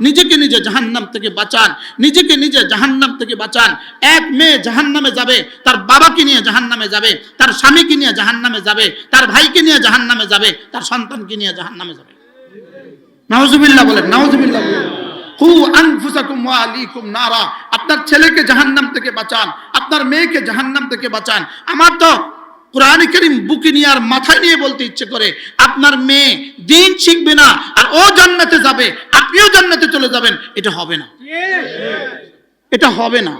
নিজেকে নিজে জাহান্নাম থেকে বাঁচান, নিজেকে নিজে জাহান্নাম থেকে বাঁচান। এক মেয়ে জাহান্নামে যাবে, তার বাবাকে নিয়ে জাহান্নামে যাবে, তার স্বামীকে নিয়ে জাহান্নামে যাবে, তার ভাইকে নিয়ে জাহান্নামে যাবে, তার সন্তানকে নিয়ে জাহান্নামে যাবে। নাউজুবিল্লাহ বলেন নাউজুবিল্লাহ বলেন। আপনার ছেলেকে জাহান্নাম থেকে বাঁচান, আপনার মেয়েকে জাহান্নাম থেকে বাঁচান। আমার তো কোরআন করিম বুকে নিয়ে আর মাথায় নিয়ে বলতে ইচ্ছে করে আপনার মেয়ে দিন শিখবে না আর ও জান্নাতে যাবে আপনিও জান্নাতে চলে যাবেন এটা হবে না। এটা হবে না।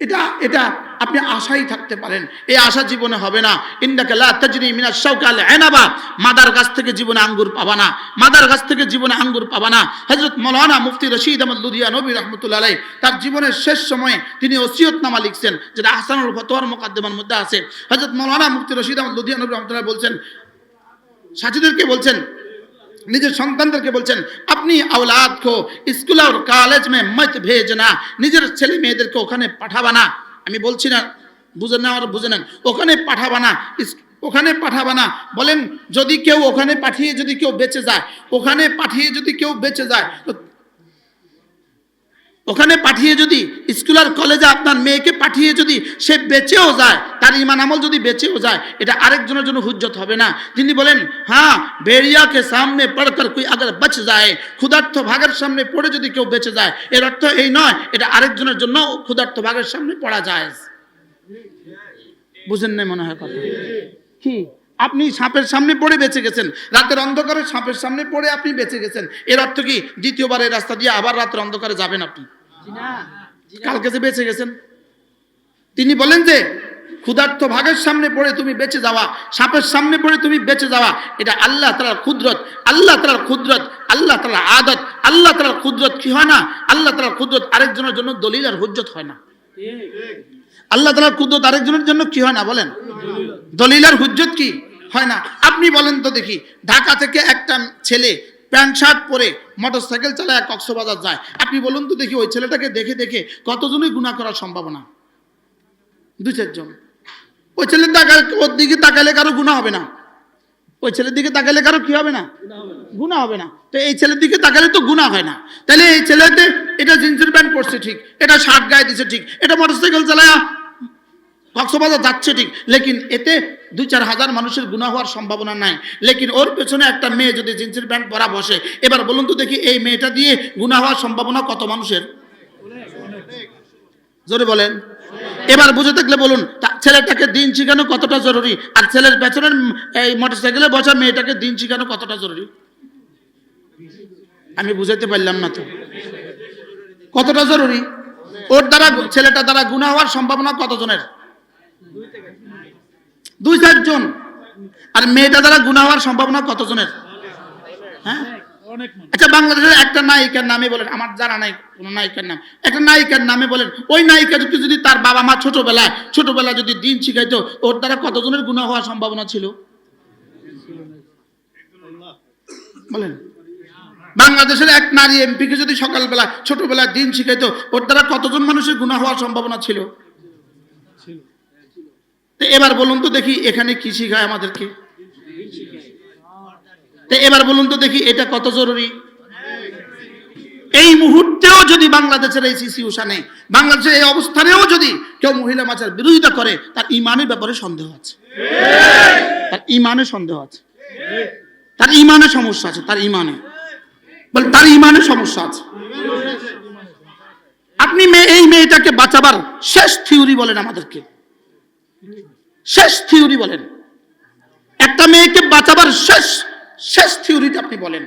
এটা এটা আপনি আশাই থাকতে পারেন। এই আশা জীবনে হবে না। ইন্দাকে লা তাজরি মিনাশ শাওকাল এনাবা মাদার গাছ থেকে জীবনে আঙ্গুর পাবা না। মাদার গাছ থেকে জীবনে আঙ্গুর পাবা না। হযরত মাওলানা মুফতি রশিদ আহমদ লুধিয়া নবী রাহমাতুল্লাহ তার জীবনের শেষ সময়ে তিনি ওসিয়তনামা লিখছেন, যেটা আহসানুল ফতোয়ার মুকদ্দমার মধ্যে আছে। হযরত মাওলানা মুফতি রশিদ আহমদ লুধিয়া নবী রাহমাতুল্লাহ বলছেন, সাথীদেরকে বলছেন, নিজের সন্তানদেরকে বলছেন, আপনি আওলাদ কো, স্কুল আর কলেজ মে মত ভেজনা। নিজের ছেলে মেয়েদেরকে ওখানে পাঠাবা না। আমি বলছি না, বুঝে না আর বুঝে নেন ওখানে পাঠাবানা ওখানে পাঠাবানা বলেন, যদি কেউ ওখানে পাঠিয়ে যদি কেউ বেঁচে যায়, ওখানে পাঠিয়ে যদি কেউ বেঁচে যায়, তো ওখানে পাঠিয়ে যদি স্কুল আর কলেজে আপনার মেয়েকে পাঠিয়ে যদি সে বেঁচেও যায়, তার ইমান আমল যদি বেঁচেও যায়, এটা আরেকজনের জন্য হুজ্জত হবে না। তিনি বলেন হ্যাঁ বেরিয়াকে সামনে পড়কর কুই আগার বচ যায় ক্ষুধার্থ ভাগের সামনে পড়ে যদি কেউ বেঁচে যায়, এর অর্থ এই নয়, এটা আরেকজনের জন্য ক্ষুধার্থ ভাগের সামনে পড়া যায়। বুঝেন নাই মনে হয় কথা? কি? আপনি সাপের সামনে পড়ে বেঁচে গেছেন, রাতের অন্ধকারে সাপের সামনে পড়ে আপনি বেঁচে গেছেন, এর অর্থ কি? দ্বিতীয়বার এই রাস্তা দিয়ে আবার রাতের অন্ধকারে যাবেন আপনি। কালকে যে বেঁচে গেছেন, তিনি বলেন যে, ক্ষুধার্ত ভাগের সামনে পড়ে তুমি বেঁচে যাওয়া, সাপের সামনে পড়ে তুমি বেঁচে যাওয়া, এটা আল্লাহ তালার ক্ষুদ্রত আল্লাহ তালার ক্ষুদ্রত আল্লাহ তালার আদত, আল্লাহ তালার ক্ষুদ্রত কি হয় না? আল্লাহ তালার কুদরত আরেকজনের জন্য দলিল আর হুজ্জত হয় না। আল্লাহ তালার কুদরত আরেকজনের জন্য কি হয় না বলেন? দলিল আর হুজ্জত কি? হয় না। আপনি বলেন তো দেখি, ঢাকা থেকে একটা ছেলে প্যান্ট শার্ট পরে মোটর সাইকেল চালায় কক্সবাজার যায়। আপনি বলুন তো দেখি ওই ছেলেটাকে দেখে দেখে কতজনই গুণা করার সম্ভাবনা? দু চারজন। ওই ছেলের তাকালে, ওর দিকে তাকালে কারও গুণা হবে না। ওই ছেলের দিকে তাকালে কারও কি হবে না? গুণা হবে না। তো এই ছেলের দিকে তাকালে তো গুণা হয় না। তাহলে এই ছেলেতে এটা জিন্সের প্যান্ট পরছে ঠিক, এটা শার্ট গায়ে দিছে ঠিক, এটা মোটরসাইকেল চালায় কক্সবাজার যাচ্ছে ঠিক। লেকিন এতে দুই চার হাজার মানুষের গুণা হওয়ার সম্ভাবনা নাই। লেকিন ওর পেছনে একটা মেয়ে যদি জিন্সের প্যান্ট পরা বসে, এবার বলুন তো দেখি এই মেয়েটা দিয়ে গুণা হওয়ার সম্ভাবনা কত মানুষের? জোরে বলেন। এবার বুঝে থাকলে বলুন ছেলেটাকে দিন শিখানো কতটা জরুরি? আর ছেলের পেছনের এই মোটরসাইকেলে বসা মেয়েটাকে দিন শিখানো কতটা জরুরি? আমি বুঝাইতে পারলাম না তো। কতটা জরুরি? ওর দ্বারা, ছেলেটা দ্বারা গুণা হওয়ার সম্ভাবনা কতজনের? দুই চারজন। আর মেয়েটা দ্বারা গুণা হওয়ার সম্ভাবনা কতজনের? হ্যাঁ? আচ্ছা বাংলাদেশের একটা নায়িকার নামে বলেন আমার জানা নাই কোনো নায়িকার নাম একটা নায়িকার নামে বলেন ওই নায়িকা যদি যদি তার বাবা মা ছোটবেলায় ছোটবেলায় যদি দিন শিখাইতো ওর দ্বারা কতজনের গুণা হওয়ার সম্ভাবনা ছিল? বলেন। বাংলাদেশের এক নারী এমপিকে যদি সকালবেলা ছোটবেলায় দিন শিখাইতো ওর দ্বারা কতজন মানুষের গুণা হওয়ার সম্ভাবনা ছিল। তো এবার বলুন তো দেখি এখানে কি শিখায় আমাদেরকে। তো এবার বলুন তো দেখি এটা কত জরুরি। এই মুহূর্তেও যদি বাংলাদেশের এই সিসি সিচুয়েশনে বাংলাদেশের এই অবস্থানেও যদি কেউ মহিলা মাছের বিরোধিতা করে, তার ইমানের ব্যাপারে সন্দেহ আছে। তার ইমানে সন্দেহ আছে। তার ইমানে সমস্যা আছে, তার ইমানে। বলে, তার ইমানে সমস্যা আছে। আপনি মেয়ে এই মেয়েটাকে বাঁচাবার শেষ থিওরি বলেন আমাদেরকে। শেষ থিওরি বলেন। একটা মেয়েকে বাঁচাবার শেষ শেষ থিওরিটা আপনি বলেন।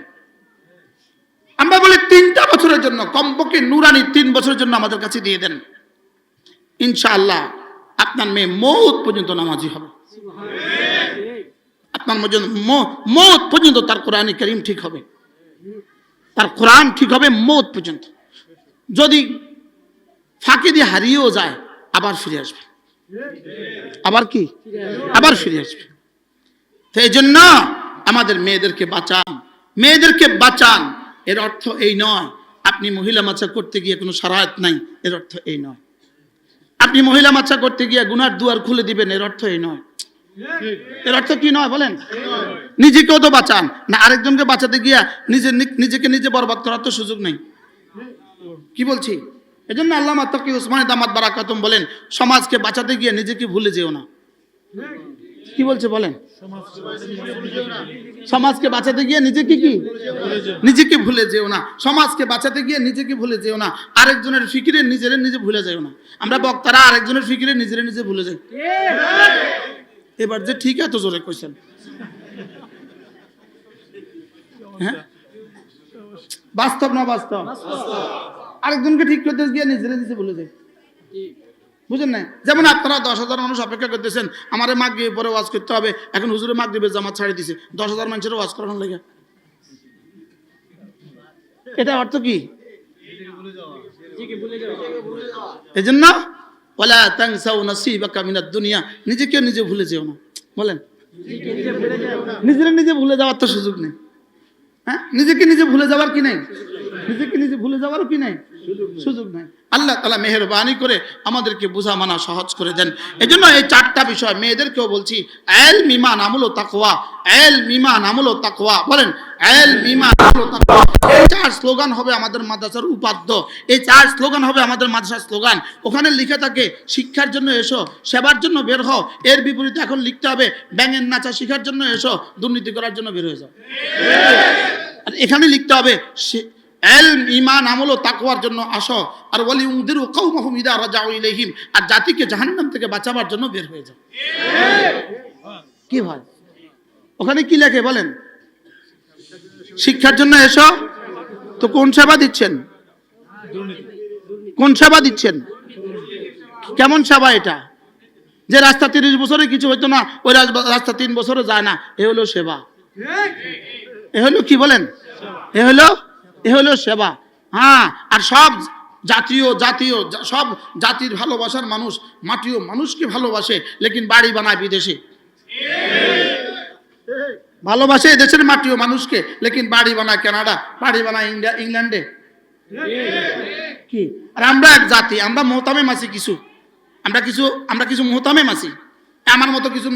আমরা বলি তিনটা বছরের জন্য, কমপক্ষে নুরানি তিন বছরের জন্য আমাদের কাছে দিয়ে দেন। ইনশাআল্লাহ আপনার মেয়ে মৌত পর্যন্ত নামাজি হবে। আপনার পর্যন্ত মৌত পর্যন্ত তার কোরআন করিম ঠিক হবে। তার কোরআন ঠিক হবে মৌত পর্যন্ত। যদি ফাঁকি দিয়ে হারিয়েও যায়, আবার ফিরে আসবে। আবার কি? আবার ফিরে আসবে। তো এই জন্য আমাদের মেয়েদেরকে বাঁচান। মেয়েদেরকে বাঁচান। এর অর্থ এই নয়, আপনি মহিলা মাছা করতে গিয়ে কোনো সারায়ত নাই, এর অর্থ এই নয়। আপনি মহিলা মাছা করতে গিয়ে গুনার দুয়ার খুলে দিবেন, এর অর্থ এই নয়। এর অর্থ কি নয় বলেন? নিজেকেও তো বাঁচান। না, আরেকজনকে বাঁচাতে গিয়া নিজের নিজেকে নিজে বরবাদ করার তো সুযোগ নেই। কি বলছি? এজন্য আল্লাহ তাকি উসমান দামাত বারাকাতুম বলেন, সমাজকে বাঁচাতে গিয়ে নিজেকে ভুলে যেও না। কি বলছে বলেন? সমাজকে বাঁচাতে গিয়ে নিজেকে কি? নিজেকে ভুলে যেও না। সমাজকে বাঁচাতে গিয়ে নিজেকে ভুলে যেও না। আরেকজনের ফিকিরে নিজের নিজে ভুলে যেও না। আমরা বক্তারা আরেকজনের ফিকিরে নিজের নিজে ভুলে যাই। এবার যে ঠিক এত জোরে কইছেন। হ্যাঁ? বাস্তব না বাস্তব? আরেকজনকে ঠিক করতে গিয়ে নিজের নিজে ভুলে যায় বুঝেন না যেমন আপনারা দশ হাজার মানুষ অপেক্ষা করতেছেন আমারে মাগ দিয়ে পরে ওয়াজ করতে হবে এখন হুজুরে মাগ দিবে জামাত ছাড়ি দিছে দশ হাজার মানুষের ওয়াজ করানোর লেগে। এটা অর্থ কি? এই জন্য ওলা তাংসাউ নাসিবাকা মিনাদ দুনিয়া নিজেকে নিজে ভুলে যেও না। বলেন। নিজের নিজে ভুলে যাওয়ার তো সুযোগ নেই। হ্যাঁ? নিজেকে নিজে ভুলে যাওয়ার কি নাই? নিজেকে নিজে ভুলে যাওয়ারও কি নাই? সুযোগ নাই। আল্লাহ তালা মেহরবানি করে আমাদেরকে বোঝা মানা সহজ করে দেন। এই জন্য এই চারটা বিষয় মেয়েদেরকেও বলছি এল মিমা নামুলো তাকওয়া এল মিমা নামুলো তাকওয়া। বলেন মিমা তাকওয়া। এই চার স্লোগান হবে আমাদের মাদ্রাসার উপাদ্য এই চার স্লোগান হবে আমাদের মাদ্রাসার স্লোগান। ওখানে লিখে থাকে, শিক্ষার জন্য এসো, সেবার জন্য বের হও। এর বিপরীতে এখন লিখতে হবে, ব্যাঙের নাচা শিখার জন্য এসো, দুর্নীতি করার জন্য বের হয়ে যাও। আর এখানে লিখতে হবে, সে- এল ইমান আমল তাকওয়ার জন্য আসো। আর বলি উদের ও কৌমাহুম ইদা রাজাউ ইলাইহিম। আর জাতিকে জাহান্নাম থেকে বাঁচাবার জন্য বের হয়ে যাও। কি হয় ওখানে কি লেখে বলেন? শিক্ষার জন্য এসো। তো কোন সেবা দিচ্ছেন? কোন সেবা দিচ্ছেন? কেমন সেবা এটা? যে রাস্তা তিরিশ বছরে কিছু হইতো না, ওই রাস- রাস্তা তিন বছরে যায় না। এ হলো সেবা। এ হলো কি বলেন? এ হলো এ হলো সেবা। হ্যাঁ আর সব জাতীয় জাতীয় সব জাতির ভালোবাসার মানুষ, মাটিও মানুষকে ভালোবাসে, লেকিন বাড়ি বানায় বিদেশে। ভালোবাসে দেশের মাটিও মানুষকে, লেকিন বাড়ি বানায় কানাডা, বাড়ি বানায় ইন্ডিয়া, ইংল্যান্ডে। কি? আর আমরা এক জাতি, আমরা মোহতামে মাসি কিছু। আমরা কিছু আমরা কিছু মোহতামে মাসি। আমার মতো কিছু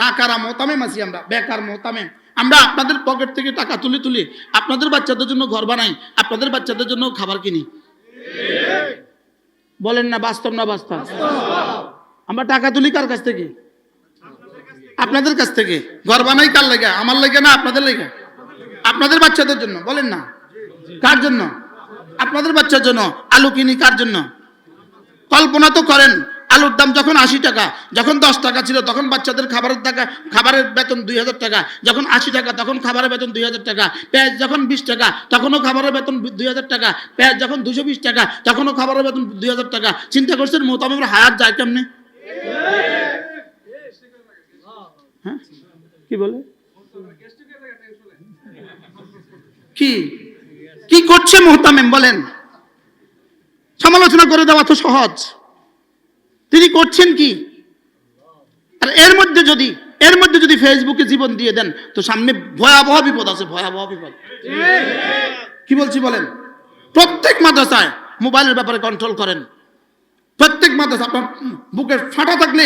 না কারা মোহতামে মাসি আমরা, বেকার মোহতামে। আমরা আপনাদের পকেট থেকে টাকা তুলে তুলে আপনাদের বাচ্চাদের জন্য ঘর বানাই, আপনাদের বাচ্চাদের জন্য খাবার কিনি। বলেন না, বাস্তব না বাস্তব? আমরা টাকা তুলি কার কাছ থেকে? আপনাদের কাছ থেকে। ঘর বানাই কার লেগে? আমার লেগে না আপনাদের লেগে? আপনাদের বাচ্চাদের জন্য, বলেন না। কার জন্য? আপনাদের বাচ্চার জন্য। আলু কিনি কার জন্য? কল্পনা তো করেন আলুর দাম যখন আশি টাকা, যখন দশ টাকা ছিল, তখন বাচ্চাদের খাবারের টাকা, খাবারের বেতন দুই হাজার টাকা, যখন আশি টাকা, তখন খাবারের বেতন দুই হাজার টাকা, পেঁয়াজ যখন বিশ টাকা, তখনও খাবারের বেতন দুই হাজার টাকা, পেঁয়াজ যখন দুশো বিশ টাকা, তখনও খাবারের বেতন দুই হাজার টাকা। চিন্তা করছেন মোতাবেক হায়াত যায় কেমনে? হ্যাঁ? কি বলে? কি? কি করছে মোহতামেম বলেন? সমালোচনা করে দেওয়া তো সহজ। তিনি করছেন কি? আর এর মধ্যে যদি, এর মধ্যে যদি ফেসবুকে জীবন দিয়ে দেন, তো সামনে ভয়াবহ বিপদ আছে, ভয়াবহ বিপদ। কি বলছি বলেন? প্রত্যেক মাদ্রাসায় মোবাইলের ব্যাপারে কন্ট্রোল করেন। প্রত্যেক মাদ্রাসা, আপনার বুকের ফাটা থাকলে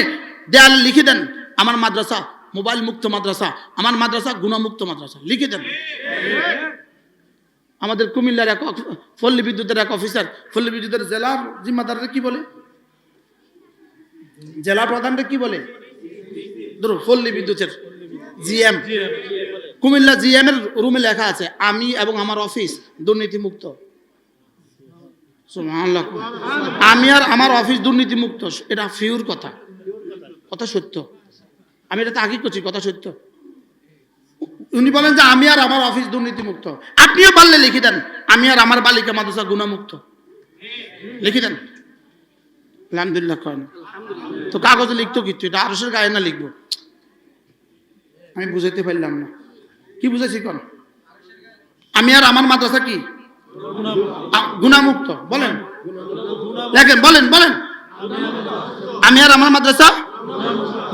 দেয়াল লিখে দেন, আমার মাদ্রাসা মোবাইল মুক্ত মাদ্রাসা, আমার মাদ্রাসা গুণমুক্ত মাদ্রাসা। লিখে দেন। আমাদের কুমিল্লার এক পল্লী বিদ্যুতের এক অফিসার পল্লী বিদ্যুতের জেলার জিম্মাদাররা কি বলে? জেলা প্রধানরা কি বলে? ধরো, পল্লী বিদ্যুতের জিএম। কুমিল্লা জিএম এর রুমে লেখা আছে, আমি এবং আমার অফিস দুর্নীতিমুক্ত। সুবহানাল্লাহ। আমি আর আমার অফিস দুর্নীতিমুক্ত। এটা ফিউর কথা। কথা সত্য। আমি এটা তো আগে করছি, কথা সত্য। উনি বলেন যে, আমি আর আমার অফিস দুর্নীতিমুক্ত। আপনিও পারলে লিখে দেন, আমি আর আমার বালিকা মাদ্রাসা গুণামুক্ত। লিখে দেন। আলহামদুলিল্লাহ। তো কাগজে লিখতো কিন্তু এটা আরসের গায়ে না লিখব। আমি বুঝাইতে পারলাম না। কি বুঝেছি কোন? আমি আর আমার মাদ্রাসা কি? গুণামুক্ত। বলেন। দেখেন, বলেন বলেন। আমি আর আমার মাদ্রাসা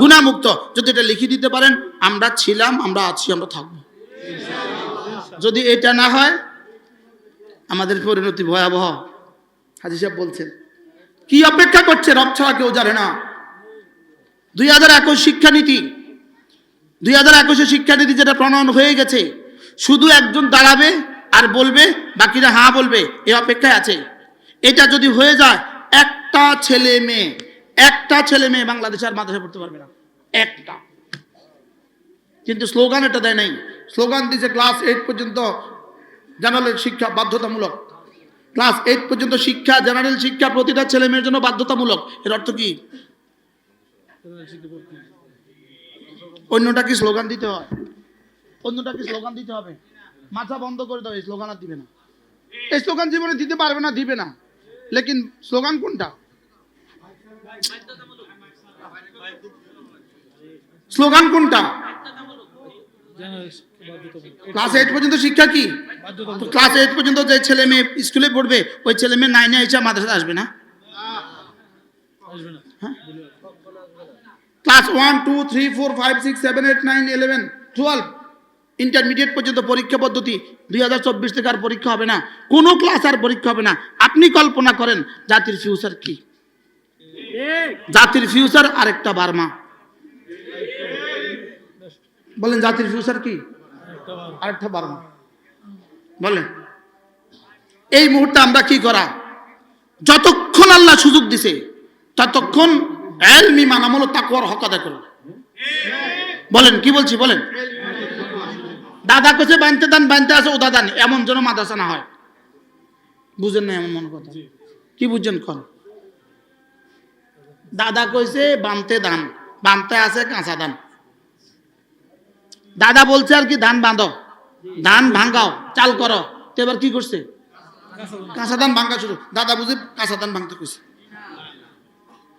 গুণামুক্ত। যদি এটা লিখে দিতে পারেন, আমরা ছিলাম, আমরা আছি, আমরা থাকব। যদি এটা না হয়, আমাদের পরিণতি ভয়াবহ। হাজি সাহেব বলছেন, কি অপেক্ষা করছে? রব ছাড়া কেউ জানে না। দুই হাজার একুশ শিক্ষানীতি, দুই হাজার একুশে শিক্ষানীতি যেটা প্রণয়ন হয়ে গেছে, শুধু একজন দাঁড়াবে আর বলবে, বাকিরা হ্যাঁ বলবে, এ অপেক্ষায় আছে। এটা যদি হয়ে যায়, একটা ছেলে মেয়ে, একটা ছেলে মেয়ে বাংলাদেশে আর মাদ্রাসা পড়তে পারবে না। একটা। কিন্তু স্লোগান এটা দেয় নাই। স্লোগান দিয়েছে, ক্লাস এইট পর্যন্ত জেনারেল শিক্ষা বাধ্যতামূলক। ক্লাস এইট পর্যন্ত শিক্ষা জেনারেল শিক্ষা প্রতিটা ছেলে মেয়ের জন্য বাধ্যতামূলক। এর অর্থ কি? অন্যটা কি স্লোগান দিতে হয়? অন্যটা কি স্লোগান দিতে হবে? মাথা বন্ধ করে দেবে স্লোগান আর দিবে না। এই স্লোগান জীবনে দিতে পারবে না, দিবে না। লেকিন স্লোগান কোনটা? স্লোগান কোনটা? ক্লাস এইট পর্যন্ত শিক্ষা কি? ক্লাস এইট পর্যন্ত যে ছেলে মেয়ে স্কুলে পড়বে, ওই ছেলে মেয়ে নাইনে এসে মাদ্রাসা আসবে না? Class one two three four five six seven eight nine eleven twelve intermediate পর্যন্ত পরীক্ষা পদ্ধতি দুই হাজার চব্বিশ থেকে আর পরীক্ষা হবে না। কোনো ক্লাস আর পরীক্ষা হবে না। আপনি কল্পনা করেন জাতির ফিউচার কি? জাতির ফিউচার আরেকটা বার্মা। বলেন জাতির ফিউচার কি? আরেকটা বার্মা। বলেন। এই মুহূর্তে আমরা কি করা? যতক্ষণ আল্লাহ সুযোগ দিছে ততক্ষণ এলমি মানামূল তাকুয়ার হক আদায় করুন। বলেন, কি বলছি, বলেন? দাদা কাছে বানতে দান, বানতে আছে ও দাদা এমন যেন মাদ্রাসা না হয়। বুঝেন না এমন মনে কথা? কি বুঝছেন কন? দাদা কইছে, বানতে দান, বানতে আছে কাঁচা দান। দাদা বলছে আর কি, ধান বাঁধো, ধান ভাঙ্গাও চাল করো। তো এবার কি করছে? কাঁচা ধান ভাঙ্গা শুরু। দাদা বুঝে কাঁচা ধান ভাঙতে কইছে।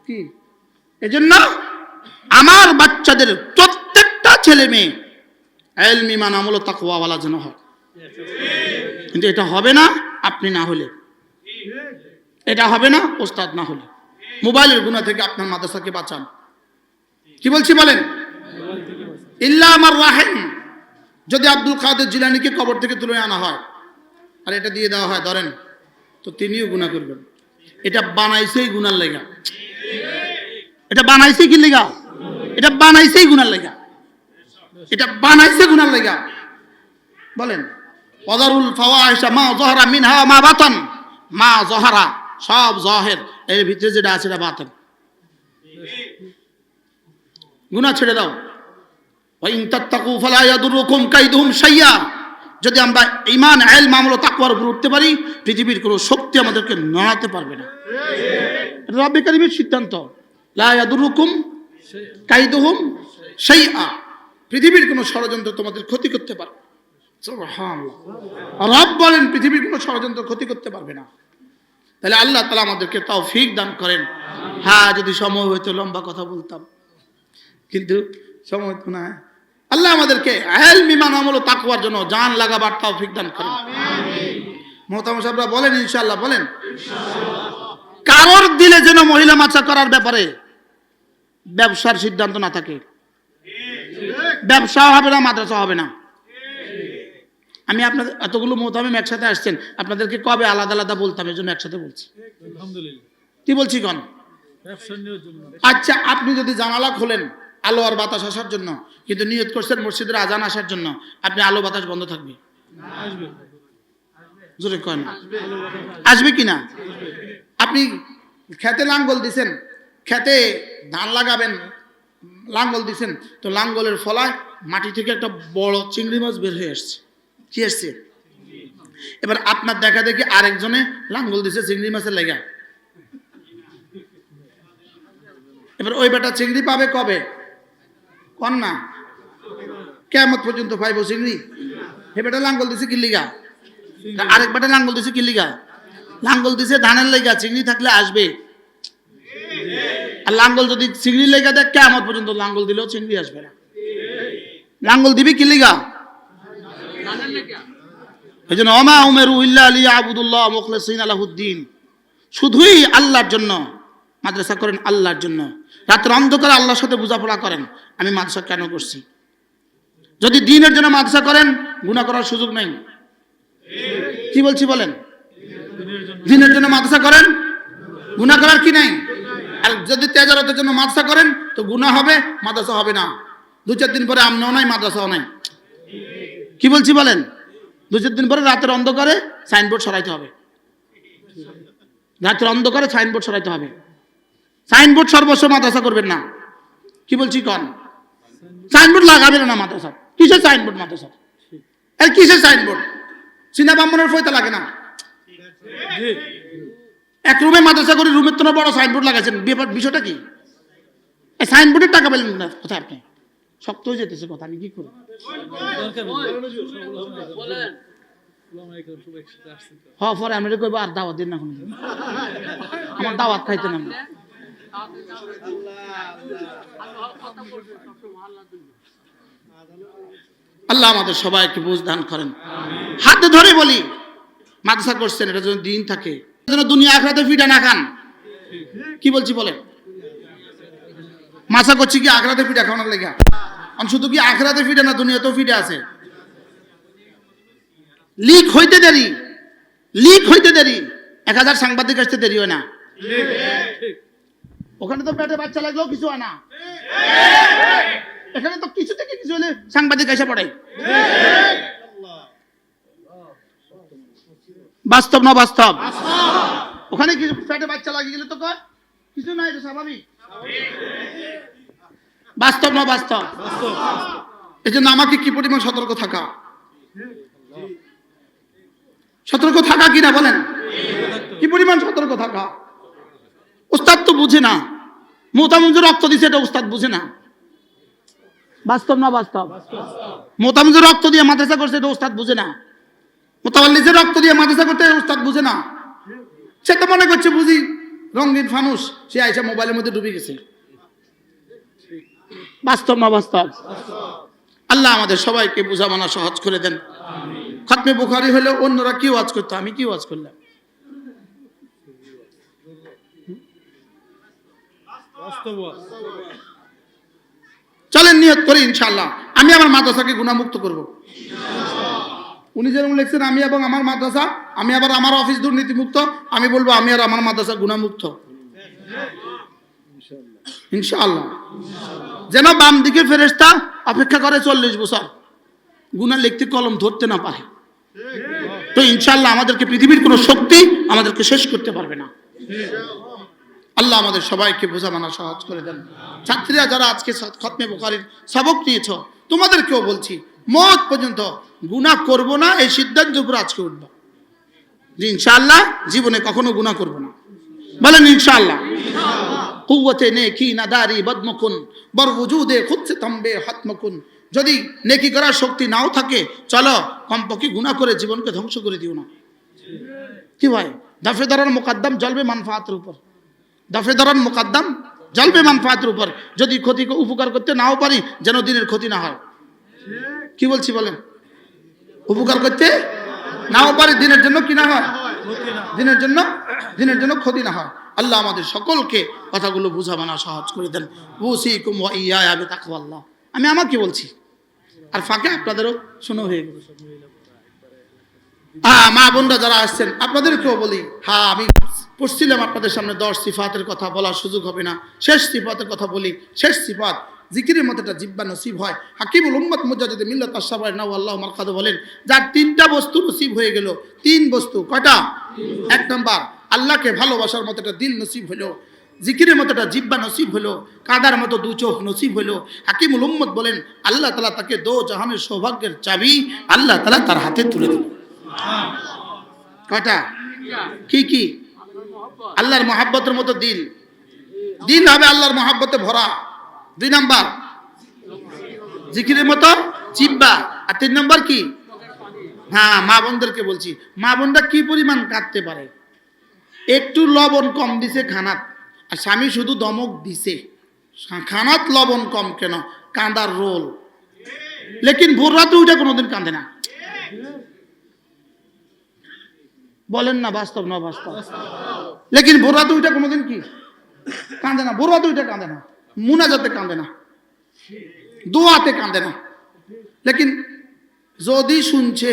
কি? এজন্য আমার বাচ্চাদের প্রত্যেকটা ছেলে মেয়ে এলমি মান তাকওয়াওয়ালা যেন হয়। কিন্তু এটা হবে না, আপনি না হলে। এটা হবে না, ওস্তাদ না হলে। মোবাইলের গুণা থেকে আপনার মাদ্রাসাকে বাঁচান। কি বলছি বলেন? ইল্লা আমার রাহেম। যদি আব্দুল কাদের জিলানিকে কবর থেকে তুলে আনা হয়, আর এটা দিয়ে দেওয়া হয়, ধরেন, তো তিনিও গুণা করবেন। এটা বানাইছেই গুনার লেগা। এটা বানাইছে কি লেগা? এটা বানাইছেই গুনার লেগা। এটা বানাইছে গুনার লেগা। বলেন পদারুল ফাওয়াহিশা মা জহরা মিনহা মা বাতান। মা জহরা সব জহের এর ভিতরে যেটা আছে এটা বাতান। গুনাহ ছেড়ে দাও। ওয়াইন তাত্তাকু ফালা ইয়াদুরুকুম কাইদুহুম শাইয়া। যদি আমরা ঈমান, ইলম মামলা তাকওয়ার উপর উঠতে পারি, পৃথিবীর কোনো শক্তি আমাদেরকে নড়াতে পারবে না। কারিমের সিদ্ধান্ত। লা ইয়াদুরুকুম কাইদুহুম শাইআ। পৃথিবীর কোনো ষড়যন্ত্র তোমাদের ক্ষতি করতে পারবে। রব বলেন পৃথিবীর কোনো ষড়যন্ত্র ক্ষতি করতে পারবে না। তাহলে আল্লাহ তালা আমাদেরকে তাও ফিক দান করেন। হ্যাঁ যদি সময় হইতো লম্বা কথা বলতাম। কিন্তু সময় তো না আল্লাহ আমাদেরকে আয়াল মিমান আমল ও তাকুয়ার জন্য জান লাগাবার তাও ফিক দান করেন। মোহতাম সাহেবরা বলেন ইনশাআল্লাহ বলেন। কারোর দিলে যেন মহিলা মাছা করার ব্যাপারে ব্যবসার সিদ্ধান্ত না থাকে। ব্যবসা হবে না মাদ্রাসা হবে না। আমি আপনাদের এতগুলো মোহতামিম একসাথে আসছেন আপনাদেরকে কবে আলাদা আলাদা বলতাম এই জন্য একসাথে বলছি। কি বলছি কন? আচ্ছা আপনি যদি জানালা খোলেন আলো আর বাতাস আসার জন্য কিন্তু নিয়ত করছেন মসজিদের আজান আসার জন্য আপনি আলো বাতাস বন্ধ থাকবে। আসবে। জোরে কন। আসবে। কি না আপনি খেতে লাঙ্গল দিছেন খেতে ধান লাগাবেন লাঙ্গল দিছেন তো লাঙ্গলের ফলায় মাটি থেকে একটা বড় চিংড়ি মাছ বের হয়ে আসছে। কি আসছে? এবার আপনার দেখা দেখি আরেকজনে লাঙ্গল দিছে চিংড়ি মাছের লেগা। এবার ওই বেটা চিংড়ি পাবে কবে? কন না। কেমন পর্যন্ত পাইব চিংড়ি। হে বেটা লাঙ্গল দিছে কি লিগা? তা আরেক বেটা লাঙ্গল দিছে কি লিগা? লাঙ্গল দিছে ধানের লেগা, চিংড়ি থাকলে আসবে। আর লাঙ্গল যদি চিংড়ি লেগা দেখ কেমন পর্যন্ত লাঙ্গল দিলেও চিংড়ি আসবে না। লাঙ্গল দিবি কি লিগা? এই জন্য অমা উমেরু ইল্লা আলী আবুদুল্লাহ মুখলেসিন আলাহুদ্দিন। শুধুই আল্লাহর জন্য, মাদ্রাসা করেন আল্লাহর জন্য। রাতের অন্ধকারে আল্লাহর সাথে বোঝাপড়া করেন, আমি মাদ্রাসা কেন করছি? যদি দিনের জন্য মাদ্রাসা করেন গুণা করার সুযোগ নেই। কি বলছি বলেন? দিনের জন্য মাদ্রাসা করেন? গুণা করার কি নাই? আর যদি তেজারতের জন্য মাদ্রাসা করেন, তো গুণা হবে, মাদ্রাসা হবে না। দু চার দিন পরে আমনাও নাই, মাদ্রাসাও নাই। কি বলছি বলেন? দু চার দিন পরে রাতের অন্ধকারে সাইনবোর্ড সরাইতে হবে। রাতের অন্ধকারে সাইনবোর্ড সরাইতে হবে। সাইনবোর্ড সর্বস্ব মাদ্রাসা করবেন না। কি বলছি কন? সাইনবোর্ড লাগাবেন না মাদ্রাসা। কিসের সাইনবোর্ড মাদ্রাসা? এই কিসের সাইনবোর্ড? চিনা ব্রাহ্মণের ফয়তা লাগে না। এক রুমে মাদ্রাসা করে রুমের তো বড় সাইনবোর্ড লাগাইছেন। বিষয়টা কি? সাইনবোর্ডের টাকা পেলেন না কোথায় আপনি। শক্ত হয়ে যেতেছে কথা আমি কি হ পরে আমি কইব আর দাওয়াত দিন না কোনো আমার দাওয়াত খাইতে না আল্লাহ। আমাদের সবাই একটু বুঝ দান করেন। হাতে ধরে বলি মাদ্রাসা করছেন এটা যেন দিন থাকে। যেন দুনিয়া আখড়াতে ফিটা না খান। কি বলছি বলেন? মাসা করছি কি আখড়াতে ফিটা খাওয়ানোর আমি শুধু কি আখড়াতে ফিটে না দুনিয়াতেও ফিটে আছে? লিক হইতে দেরি লিক হইতে দেরি। এক হাজার সাংবাদিক আসতে দেরি হয় না। ওখানে তো পেটে বাচ্চা লাগলেও কিছু হয় না। এখানে তো কিছু থেকে কিছু হলে সাংবাদিক এসে পড়ে। বাস্তব না বাস্তব? ওখানে কিছু পেটে বাচ্চা লাগিয়ে গেলে তো কয়? কিছু নাই এটা স্বাভাবিক। বাস্তব না বাস্তব? এই জন্য আমাকে কি পরিমাণ সতর্ক থাকা? সতর্ক থাকা কিনা বলেন? কি পরিমাণ সতর্ক থাকা? উস্তাদ তো বুঝে না। মোতামুজে রক্ত দিছে, এটা উস্তাদ বুঝে না। বাস্তব না বাস্তব? মোতামুজে রক্ত দিয়ে মাদ্রাসা করছে এটা উস্তাদ বুঝে না। মোতাবাল্লিজের রক্ত দিয়ে মাদ্রাসা করতে উস্তাদ বুঝে না। সে তো মনে করছে বুঝি রঙিন ফানুস সে আইসা মোবাইলের মধ্যে ডুবে গেছে। বাস্তব না বাস্তব? আল্লাহ আমাদের সবাইকে বোঝা মানা সহজ করে দেন। খতমে বুখারি হলে অন্যরা কি ওয়াজ করতো? আমি কি ওয়াজ করলাম? বাস্তব চলেন নিয়ত করি ইনশাল্লাহ আমি আমার মাদ্রাসাকে গুণামুক্ত করব। উনি যেরকম লিখছেন, আমি এবং আমার মাদ্রাসা, আমি আবার আমার অফিস দুর্নীতিমুক্ত, আমি বলব আমি আর আমার মাদ্রাসা গুণামুক্ত। ইনশাআল্লাহ। যেন বাম দিকে ফেরেস্তা অপেক্ষা করে চল্লিশ বছর। গুণা লিখতে কলম ধরতে না পারে। তো ইনশাআল্লাহ আমাদেরকে পৃথিবীর কোনো শক্তি আমাদেরকে শেষ করতে পারবে না। আল্লাহ আমাদের সবাইকে বোঝা মানা সহজ করে দেন। ছাত্রীরা যারা আজকে খতমে বুখারির সবক নিয়েছ, তোমাদেরকেও বলছি, মত পর্যন্ত গুনাহ করব না, এই সিদ্ধান্তের উপর আজকে উঠবা। যে ইনশাআল্লাহ জীবনে কখনো গুনাহ করব না। বলেন ইনশাআল্লাহ। কুওয়াতে নেকি নাদারি বদমকুন বর ওজুদে খুদ সে তম্বে হতমকুন। যদি নেকি করার শক্তি নাও থাকে, চলো কমপক্ষে গুনাহ করে জীবনকে ধ্বংস করে দিও না। কি ভাই? দফে দরার মোকাদ্দম জলবে মানফাতের উপর। দফে দরার মোকাদ্দম, জলবে মানফাতের উপর। যদি ক্ষতিকে উপকার করতে নাও পারি, যেন দিনের ক্ষতি না হয়। কি বলছি বলেন? উপকার করতে নাও পারি, দিনের জন্য কি না হয়? দিনের জন্য দিনের জন্য ক্ষতি না হয়। আল্লাহ আমাদের সকলকে কথাগুলো বুঝা মানা সহজ করে দেন। বুসিকুম ওয়া ইয়া আবি তাকওয়াল্লাহ আমি আমাকে বলছি। আর ফাঁকে আপনাদেরও শুনো হয়ে গেল। মা বোনরা যারা আসছেন, আপনাদেরকেও বলি হ্যাঁ আমি পড়ছিলাম আপনাদের সামনে দশ সিফাতের কথা বলার সুযোগ হবে না। শেষ সিফাতের কথা বলি, শেষ সিফাত। জিকিরের মতো একটা জিব্বা নসিব হয়। হাকিমুল উম্মত মুজাহিদ মিল্লাত আশরাফায় নাও আল্লাহ মারকাদু বলেন, যার তিনটা বস্তু নসিব হয়ে গেল, তিন বস্তু কটা এক নম্বর, আল্লাহকে ভালোবাসার মতো একটা দিল নসিব হলো, জিকিরের মতো একটা জিব্বা নসিব হলো, কাদার মতো দু চোখ নসিব হলো। হাকিমুল উম্মত বলেন, আল্লাহ তালা তাকে দো জাহানের সৌভাগ্যের চাবি আল্লাহ তালা তার হাতে তুলে দিল কটা কি কি? আল্লাহর মহাব্বতের মতো দিল। দিল হবে আল্লাহর মহাব্বতে ভরা। দুই নাম্বার। জিকিরের মতো জিব্বা আর তিন নম্বর কি? হ্যাঁ মা বোনদেরকে বলছি, মা বোনরা কি পরিমাণ কাঁদতে পারে? একটু লবণ কম দিছে খানাত, আর স্বামী শুধু দমক দিছে। খানাত লবণ কম কেন? কাঁদার রোল। লেকিন ভোর রাতে ওইটা কোনোদিন কাঁদে না। বলেন না, বাস্তব না বাস্তব লেকিন বোরা দুইটা কোনোদিন কি? কাঁদে না বোরা দুইটা কাঁদে না। মুনাজাতে কাঁদে না। দোয়াতে কাঁদে না। লেকিন যদি শুনছে,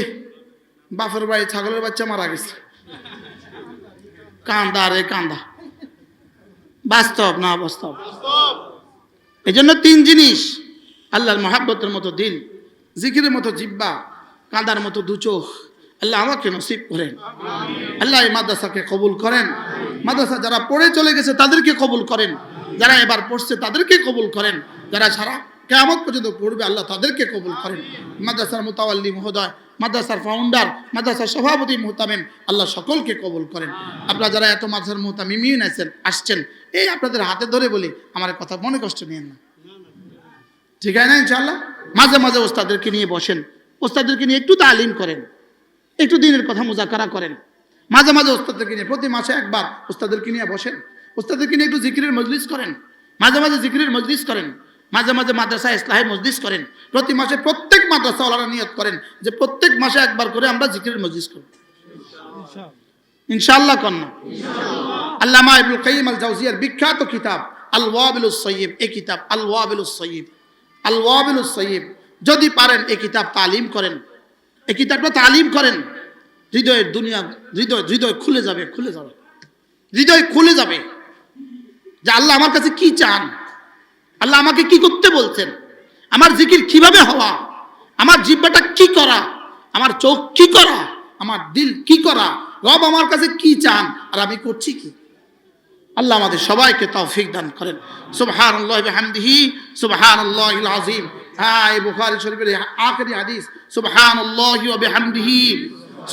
বাপের বাড়ি ছাগলের বাচ্চা মারা গেছে। কান্দা রে কান্দা। বাস্তব না বাস্তব? এই জন্য তিন জিনিস, আল্লাহর মহাব্বতের মতো দিল, জিকিরের মতো জিব্বা কাঁদার মতো দু চোখ। আল্লাহ আমাকে নসিব করেন। আল্লাহ এই মাদ্রাসাকে কবুল করেন। মাদ্রাসা যারা পড়ে চলে গেছে, তাদেরকে কবুল করেন। যারা এবার পড়ছে, তাদেরকে কবুল করেন। যারা সারা কেমন পর্যন্ত পড়বে, আল্লাহ তাদেরকে কবুল করেন। মাদ্রাসার মোতাওয়াল্লি মহোদয়, মাদ্রাসার ফাউন্ডার মাদ্রাসার সভাপতি মোহতামিম, আল্লাহ সকলকে কবুল করেন। আপনারা যারা এত মাদ্রাসার মোহতামিমিন আছেন, আসছেন, এই আপনাদের হাতে ধরে বলি, আমার কথা মনে কষ্ট নিয়েন না। ঠিক আছে না ইনশাল্লাহ মাঝে মাঝে ওস্তাদেরকে নিয়ে বসেন। ওস্তাদেরকে নিয়ে একটু তালিম করেন। একটু দিনের কথা মোজাকারা করেন। মাঝে মাঝে ওস্তাদদেরকে নিয়ে প্রতি মাসে একবার ওস্তাদেরকে নিয়ে বসেন। ওস্তাদেরকে নিয়ে একটু জিকিরের মজলিস করেন। মাঝে মাঝে জিকিরের মজলিস করেন। মাঝে মাঝে মাদ্রাসা ইসলাহে মজলিস করেন। প্রতি মাসে প্রত্যেক মাদ্রাসা ওলারা নিয়ত করেন যে প্রত্যেক মাসে একবার করে আমরা জিকিরের মজলিস করব। ইনশাআল্লাহ। কন্যা। আল্লামা ইবনুল কাইয়িম আল জাওজিয়ার বিখ্যাত কিতাব আল ওয়াবিলুস সাইয়্যিব এই কিতাব আল ওয়াবিলুস সাইয়্যিব আল ওয়াবিলুস সাইয়্যিব যদি পারেন এই কিতাব তালিম করেন। এই কিতাবটা তালিম করেন। হৃদয়ের দুনিয়া, হৃদয় হৃদয় খুলে যাবে খুলে যাবে। হৃদয় খুলে যাবে। যে আল্লাহ আমার কাছে কি চান? আল্লাহ আমাকে কি করতে বলছেন? আমার জিকির কীভাবে হওয়া? আমার জিব্বাটা কি করা? আমার চোখ কি করা? আমার দিল কি করা? রব আমার কাছে কি চান? আর আমি করছি কি? আল্লাহ আমাদের সবাইকে তৌফিক দান করেন। সুবহানাল্লাহি বিহামদিহি, সুবহানাল্লাহিল আযীম। হ্যাঁ এই শরীফের আখরি হাদিস সুবহান বিহামদিহি,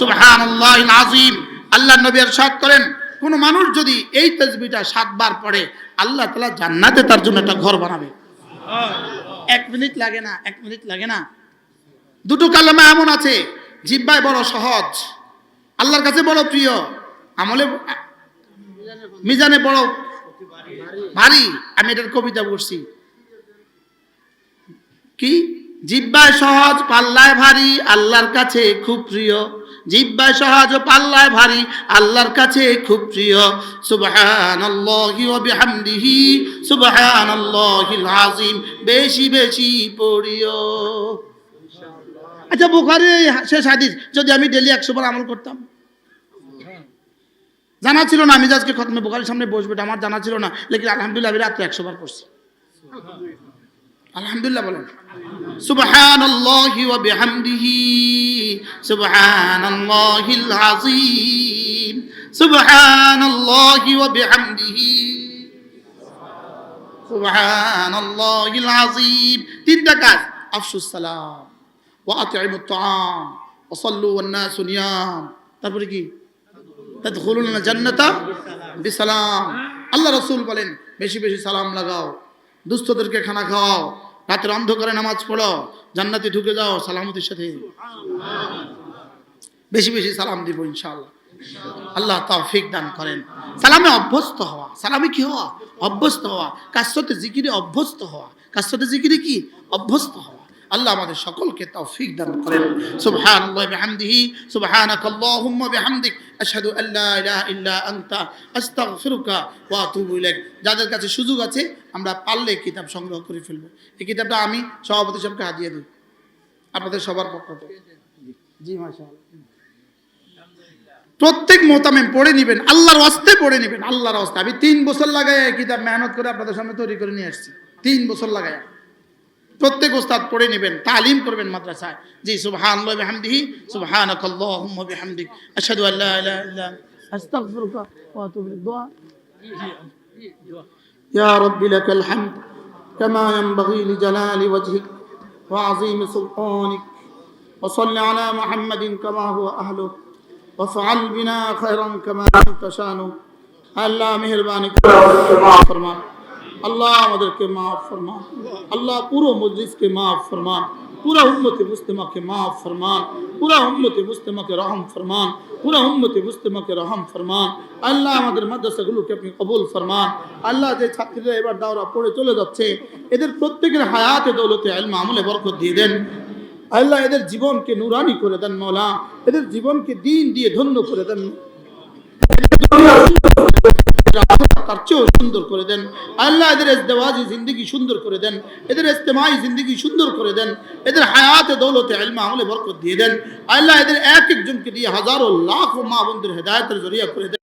সুবহানাল্লাহিল আযীম, আল্লাহ নবী এরশাদ করেন, কোন মানুষ যদি এই তাসবিহটা সাতবার পড়ে, আল্লাহ তালা জান্নাতে তার জন্য একটা ঘর বানাবে। এক মিনিট লাগে না, এক মিনিট লাগে না। দুটো কালেমা এমন আছে, জিব্বায় বড় সহজ। আল্লাহর কাছে বড় প্রিয়, আমলে মিজানে বড় ভারী। আমি এটার কবিতা পড়ছি। কি? জিব্বায় সহজ, পাল্লায় ভারী, আল্লাহর কাছে খুব প্রিয়। জিব্বায় সহজ ও পাল্লায় ভারী, আল্লাহর কাছে খুব প্রিয়। সুবহানাল্লাহি ওয়া বিহামদিহি, সুবহানাল্লাহিল আযীম, বেশি বেশি পড়িও। আচ্ছা বুখারী শেষ হাদিস, যদি আমি ডেলি একশো বার আমল করতাম? জানা ছিল না, আমি আজকে খতমে বোখারির সামনে বসবো, এটা আমার জানা ছিল না, লেকিন আলহামদুলিল্লাহ আমি রাত্রে একশো বার করছি আলহামদুলিল্লাহ বলেন। সুবহানাল্লাহি ওয়া বিহামদিহি, সুবহানাল্লাহিল আযীম, সুবহানাল্লাহি ওয়া বিহামদিহি, সুবহানাল্লাহিল আযীম। তিনটা কাজ আফসুস সালাম ওয়া আতইমুত তাআম, ওয়া সাল্লু ওয়ান নাসু নিয়াম। তারপরে কি? তাদখুলুন জান্নাতা বিসালাম। আল্লাহ রাসূল বলেন, বেশি বেশি সালাম লাগাও, দুস্থদেরকে খানা খাওয়াও রাতের অন্ধকারে নামাজ পড়ো, জান্নাতে ঢুকে যাও, সালামতির সাথে। বেশি বেশি সালাম দিব ইনশাআল্লাহ। আল্লাহ তৌফিক দান করেন। সালামে অভ্যস্ত হওয়া। সালামে কি হওয়া? অভ্যস্ত হওয়া। কার সাথে জিকিরে অভ্যস্ত হওয়া। কার সাথে জিকিরে কি? অভ্যস্ত হওয়া। আল্লাহ আমাদের সকলকে তৌফিক দান করেন। সুবহানাল্লাহি বিহামদিহি সুবহানাকাল্লাহুম্মা বিহামদিক আশহাদু আল্লা ইলাহা ইল্লা আনতা আস্তাগফিরুকা ওয়া আতুবু ইলাইক। যাদের কাছে সুযোগ আছে আমরা পারলে কিতাব সংগ্রহ করে ফেলব। এই কিতাবটা আমি সভাপতি সাহেবকে হাতিয়ে দিই আপনাদের সবার পক্ষ থেকে। জি মাশাআল্লাহ। প্রত্যেক মোতামেম পড়ে নেবেন আল্লাহর ওয়াস্তে পড়ে নেবেন আল্লাহর ওয়াস্তে আমি তিন বছর লাগাই কিতাব মেহনত করে আপনাদের সামনে তৈরি করে নিয়ে আসছি। তিন বছর লাগাই প্রত্যেক ওস্তাদ পড়ে নেবেন তালিম করবেন মাদ্রাসায় জি সুবহানাল্লাহি বিহামদিহি সুবহানাকাল্লাহুম্মা বিহামদিক আশহাদু আল্লা ইলাহা ইল্লা আনতা আস্তাগফিরুকা ওয়া আতুবু ইলাইক দোয়া يا رب لك الحمد كما ينبغي لجلال وجهك وعظيم سلطانك وصل على محمد كما هو أهله وفعل بنا خيرا كما أنت شانه আল্লাহ মেহরবানি করে আমাদেরকে মাফ ফরমান আল্লাহ আমাদেরকে মাফ ফরমান। আল্লাহ পুরো মজলিসকে মাফ ফরমান। পুরা উম্মতে মুস্লিমাকে মাফ ফরমান। পুরা উম্মতে মুস্লিমাকে রহম ফরমান। পুরা উম্মতে মুস্লিমাকে রহম ফরমান। আল্লাহ আমাদের মাদ্রাসাগুলোকে আপনি কবুল ফরমান। আল্লাহ যে ছাত্রীরা এবার দাওরা পড়ে চলে যাচ্ছে, এদের প্রত্যেকের হায়াতে দৌলতে আলমা আমলে বরকত দিয়ে দেন। আল্লাহ এদের জীবনকে নুরানি করে দেন মৌলা। এদের জীবনকে দিন দিয়ে ধন্য করে দেন। তার চেয়েও সুন্দর করে দেন। আল্লাহ এদের এজদেওয়াজি জিন্দগি সুন্দর করে দেন। এদের ইস্তেমাই জিন্দগি সুন্দর করে দেন। এদের হায়াতে দৌলতে আলমা আমলে বরকত দিয়ে দেন। আল্লাহ এদের এক একজনকে দিয়ে হাজারো লাখো মা বন্ধুর হেদায়তের জরিয়া করে দেন।